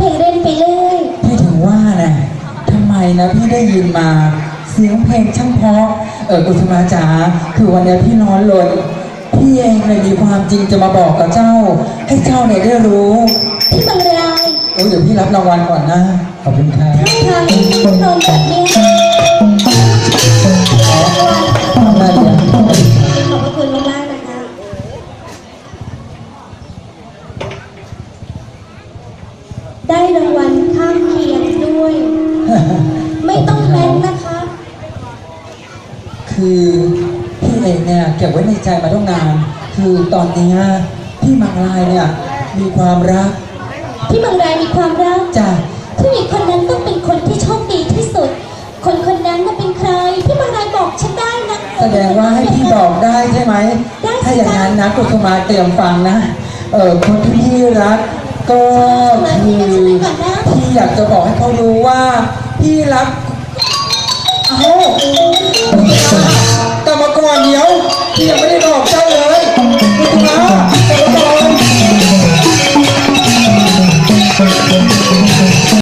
เพลงเล่นไปเลยพี่ถึงว่านะทำไมนะพี่ได้ยินมาเสียงเพลงช่างเพาะเอออุศมาจ๋าคือวันนี้พี่นอนหล่นพี่เองเลยมีความจริงจะมาบอกกับเจ้า ให้เจ้าเนี่ยได้รู้พี่บรรยายโอ้เดี๋ยวพี่รับรางวัลก่อนนะขอบคุณครับใช่ค่ะนอนแบบนี้ ได้รางวัลข้างเคียงด้วย ไม่ต้องแบงค์นะคะ คือพี่เองเนี่ยเก็บไว้ในใจมาตั้งนาน คือตอนเนี้ยพี่มังลายเนี่ยมีความรัก พี่บางรายมีความรักจ้ะผู้หญิงคนนั้นต้องเป็นคนที่โชคดีที่สุด คนคนนั้นน่ะเป็นใคร พี่บางรายบอกฉันได้นะแสดงว่าให้พี่บอกได้ใช่ไหม ได้สิถ้าอย่างนั้นนะกุสุมาเตรียมฟังนะ เออคนที่พี่รัก ก็คือพี่อยากจะบอกให้เขารู้ว่าพี่รักเอ้ากลับมาก่อนเดี๋ยวพี่ยังไม่